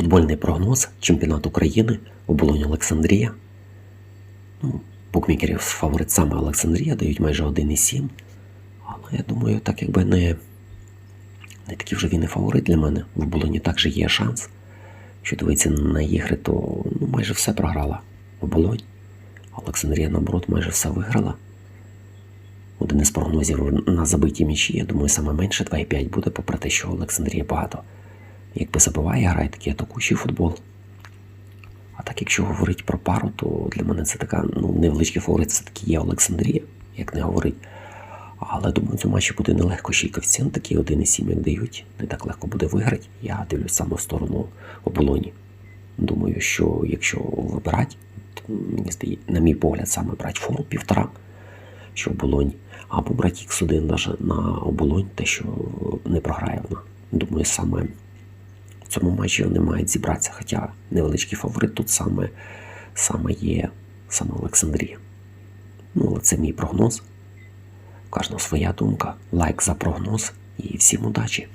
Футбольний прогноз чемпіонат України оболонь Олександрія. Ну, букмекерів фаворит саме Олександрія дають майже 1,7. Але я думаю, так якби не, не такий вже він і фаворит для мене. В оболоні також є шанс. Якщо дивитися на ігри, то ну, майже все програла оболонь. Олександрія, наоборот, майже все виграла. Один із прогнозів на забиті м'ячі, я думаю, саме менше 2,5 буде, попри те, що Олександрія багато. Якби забиває, грає такий атакуючий футбол. А так, якщо говорити про пару, то для мене це така ну, невеличкий фаворит, це таки є Олександрія, як не говорить. Але думаю, цю матчі буде нелегко, ще й коефіцієнт такий 1,7 як дають. Не так легко буде виграти. Я дивлюсь саме в сторону оболоні. Думаю, що якщо вибирати, то, на мій погляд, саме брати фору півтора, що оболонь, або брати X1 навіть на оболонь, те, що не програє вона. Думаю, саме цьому матчі вони мають зібратися, хоча невеличкий фаворит тут саме, саме є саме Олександрія. Ну, але це мій прогноз. Кожна своя думка. Лайк за прогноз і всім удачі!